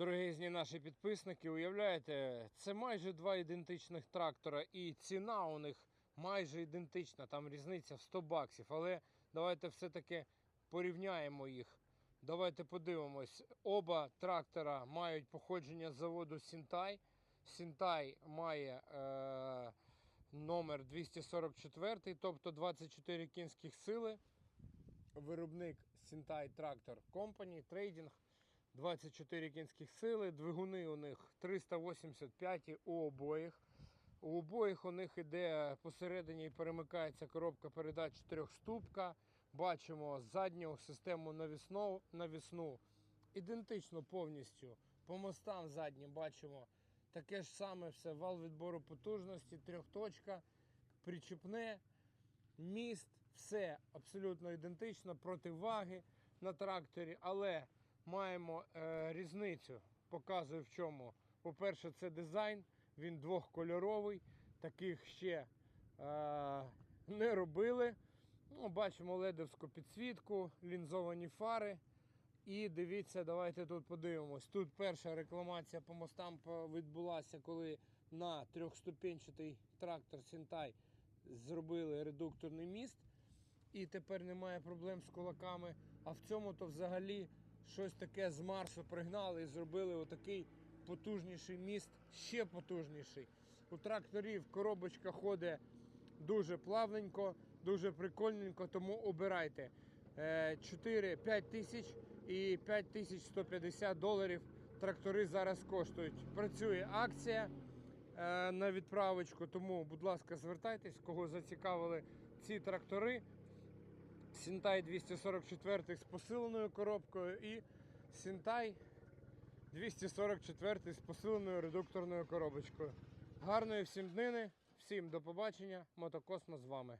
Дорогезні наші підписники, уявляєте, це майже два ідентичних трактора, і ціна у них майже ідентична, там різниця в 100 баксів. Але давайте все-таки порівняємо їх. Давайте подивимось. Оба трактора мають походження з заводу Сінтай. Сінтай має е, номер 244, тобто 24 кінських сили. Виробник Сінтай Трактор Company, трейдинг. 24 кінських сили, двигуни у них 385 у обоїх. У обоїх у них іде посередині і перемикається коробка передач трьохступка. Бачимо задню систему навісну, навісну ідентично повністю. По мостам заднім бачимо таке ж саме все, вал відбору потужності, трьохточка, причіпне, міст, все абсолютно ідентично, противаги на тракторі, але маємо е, різницю. Показую в чому. По-перше, це дизайн, він двохкольоровий, таких ще е, не робили. Ну, бачимо ледовську підсвітку, лінзовані фари. І дивіться, давайте тут подивимось. Тут перша рекламація по мостам відбулася, коли на трьохступенчатий трактор Сінтай зробили редукторний міст. І тепер немає проблем з кулаками. А в цьому то взагалі щось таке з Марсу пригнали і зробили отакий потужніший міст, ще потужніший. У тракторів коробочка ходить дуже плавненько, дуже прикольненько, тому обирайте. 4-5 тисяч і 5150 доларів трактори зараз коштують. Працює акція е, на відправочку, тому, будь ласка, звертайтесь, кого зацікавили ці трактори. Сінтай 244 з посиленою коробкою і Сінтай 244 з посиленою редукторною коробочкою. Гарної всім днини, всім до побачення. Мотокосмо з вами.